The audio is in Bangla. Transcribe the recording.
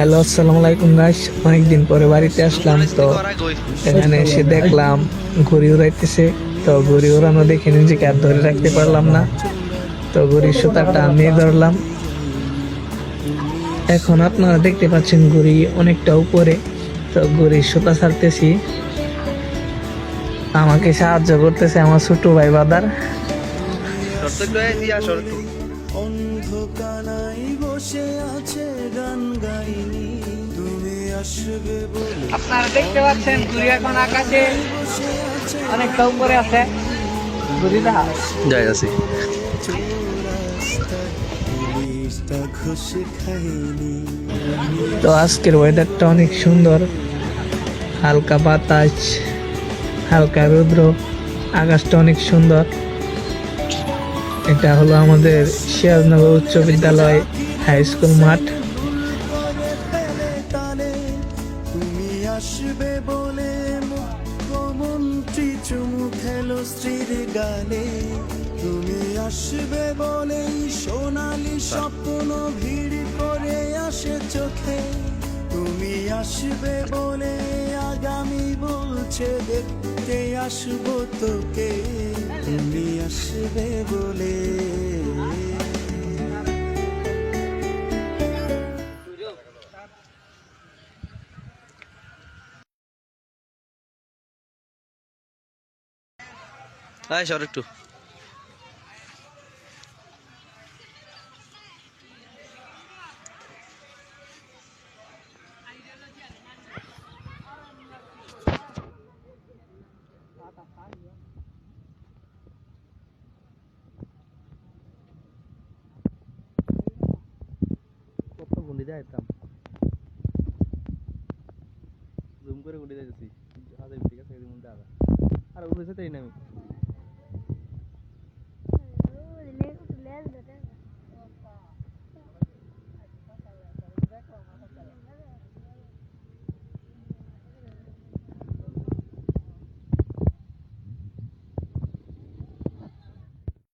হ্যালো আসসালামু আলাইকুম গাইস অনেকদিন পরে বাড়িতে আসলাম তো। এখানে এসে দেখলাম ঘুড়ি উড়াইতেছে। তো ঘুড়ি উড়ানো দেখে নিজেকে আর ধরে রাখতে পারলাম না। তো ঘুড়ির সুতাটা আমি ধরলাম। এখন আপনারা দেখতে পাচ্ছেন ঘুড়ি অনেকটা উপরে। তো ঘুড়ির সুতা ছাড়তেছি। আমাকে সাহায্য করতেছে আমার ছোট ভাই বাদার। অন্ধকানাই বসে আছে গান গাইনি। তুমি আসবে বলে আপনারা দেখতে পাচ্ছেন ঘুড়ি এখন আকাশে। অনেকটা উপরে আছে। ঘুড়িটা যাই আছি তো আজকের ওয়েদারটা অনেক সুন্দর। হালকা বাতাস হালকা রৌদ্র আকাশটা অনেক সুন্দর। এটা হলো আমাদের সিরাজনগর উচ্চ বিদ্যালয় হাই স্কুল মাঠ। আসবে বলে চুমু তুমি আসবে ভিড় করে তুমি আসবে বলে আগামী বলছে দেখতে আসব তোকে। তুমি আসবে বলে। আয় সর একটু। গুন্ডি দেয় যেতাম জুম করে গুন্ডি দিয়ে যাচ্ছি আজ ঠিক আছে আর উঠেছে তাই না আমি